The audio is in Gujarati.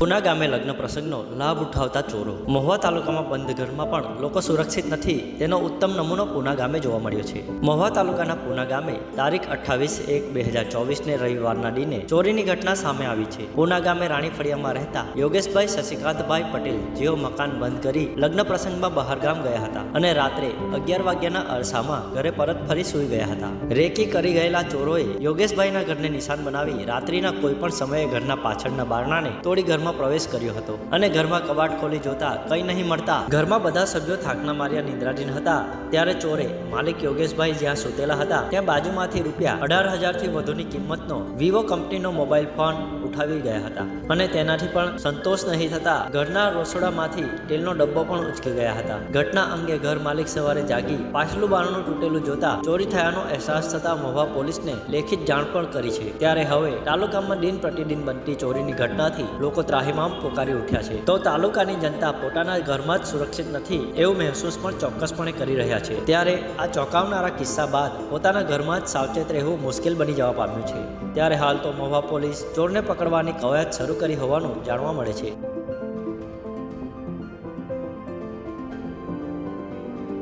પુના ગામે લગ્ન પ્રસંગનો લાભ ઉઠાવતા ચોરો. મહુવા તાલુકામાં બંધ ઘરમાં પણ લોકો સુરક્ષિત નથી, તેનો ઉત્તમ નમૂનો પુના ગામે જોવા મળ્યો છે. મહુવા તાલુકાના પુના ગામે તારીખ અઠ્ઠાવીસ એક બે હજાર ચોવીસને રવિવારના દિને ચોરીની ઘટના સામે આવી છે. પુના ગામે રાણી ફળિયામાં રહેતા યોગેશભાઈ શશિકાંતભાઈ પટેલ જેઓ મકાન બંધ કરી લગ્ન પ્રસંગમાં બહાર ગામ ગયા હતા અને રાત્રે અગિયાર વાગ્યાના અરસામાં ઘરે પરત ફરી સૂઈ ગયા હતા. રેકી કરી ગયેલા ચોરોએ યોગેશભાઈના ઘરને નિશાન બનાવી રાત્રિના કોઈ પણ સમયે ઘરના પાછળના બારણાને તોડી ઘરમાં પ્રવેશ કર્યો હતો અને ઘરમાં કબાટ ખોલી જોતા કંઈ નહીં મળતા. ઘરમાં બધા સભ્યો થાકના માર્યા નિદ્રાધીન હતા. ત્યારે ચોરે માલિક યોગેશભાઈ જ્યાં સૂતેલા હતા, ત્યાં બાજુમાંથી રૂપિયા અઢાર હજારથી વધુની કિંમતનો વિવો કંપનીનો મોબાઈલ ફોન ઉઠાવી ગયા હતા. અને તેનાથી પણ સંતોષ નહીં થતા ઘરના રસોડામાંથી તેલનો ડબ્બો પણ ઉચકી ગયા હતા. ઘટના અંગે ઘર માલિક સવારે જાગી પાછલું બારણું તૂટેલું જોતા ચોરી થયાનો અહેસાસ થતા મોભા પોલીસને લેખિત જાણ પણ કરી છે. ત્યારે હવે તાલુકામાં દિન પ્રતિદિન બનતી ચોરીની ઘટનાથી લોકો ત્રાહિમામ પોકારી ઉઠ્યા છે. તો તાલુકાની જનતા પોતાના ઘરમાં જ સુરક્ષિત નથી એવું મહેસૂસ પણ ચોક્કસપણે કરી રહ્યા છે. ત્યારે આ ચોંકાવનારા કિસ્સા બાદ પોતાના ઘરમાં જ સાવચેત રહેવું મુશ્કેલ બની જવા પામ્યું છે. ત્યારે હાલ તો મહુવા પોલીસ ચોરને પકડવાની કવાયત શરૂ કરી હોવાનું જાણવા મળે છે.